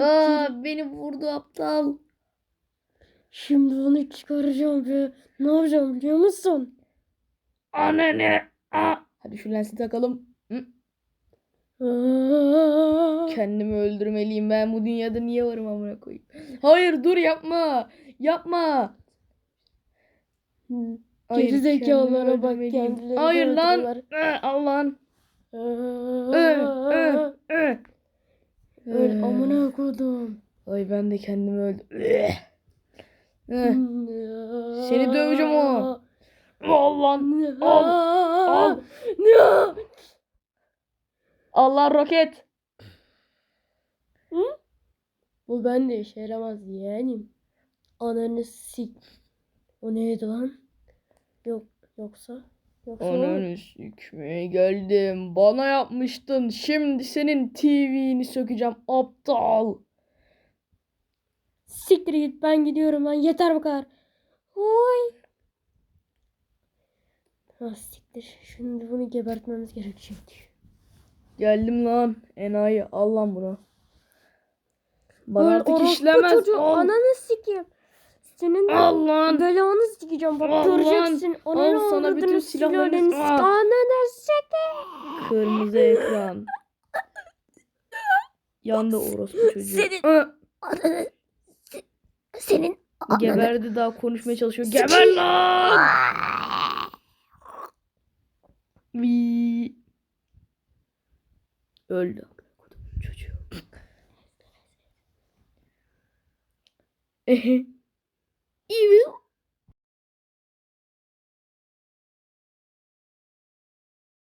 Aa, beni vurdu aptal. Şimdi onu çıkaracağım ve ne yapacağım biliyor musun? Anne Aa. Hadi şu lensi takalım. Hı. Aa, Kendimi öldürmeliyim ben bu dünyada niye varım amına koyayım. Hayır dur yapma. Yapma. Hayır, Geri kendimi bak, kendileri Hayır lan. Allah'ın. Ee, ee, ee. Ee. amına kodum. Ay ben de kendimi öldüm. Ee. Seni döveceğim o. Allah'ın. Al, al. al. Allah roket. Bu bende işe yaramaz yeğenim. Ananı sik. O neydi lan? Yok yoksa yoksa o mu? Ananı sikmeye geldim. Bana yapmıştın. Şimdi senin TV'ni sökeceğim aptal. Siktir git ben gidiyorum lan yeter bu kadar. Oy. Ha siktir. Şimdi bunu gebertmemiz gerekecek. Geldim lan. Enayi al lan bunu. Bana Öl, artık işlemez. çocuğu. Ananı sikeyim. Senin Al lan. belanı sikeceğim bak Al lan. göreceksin. O Al ne sana bütün silahlarını-. Ananı sikeyim. Kırmızı ekran. Yandı orospu çocuğu. Senin- senin. Geberdi daha konuşmaya çalışıyor. Geber lan. Vii. Öldü. Çocuğu. You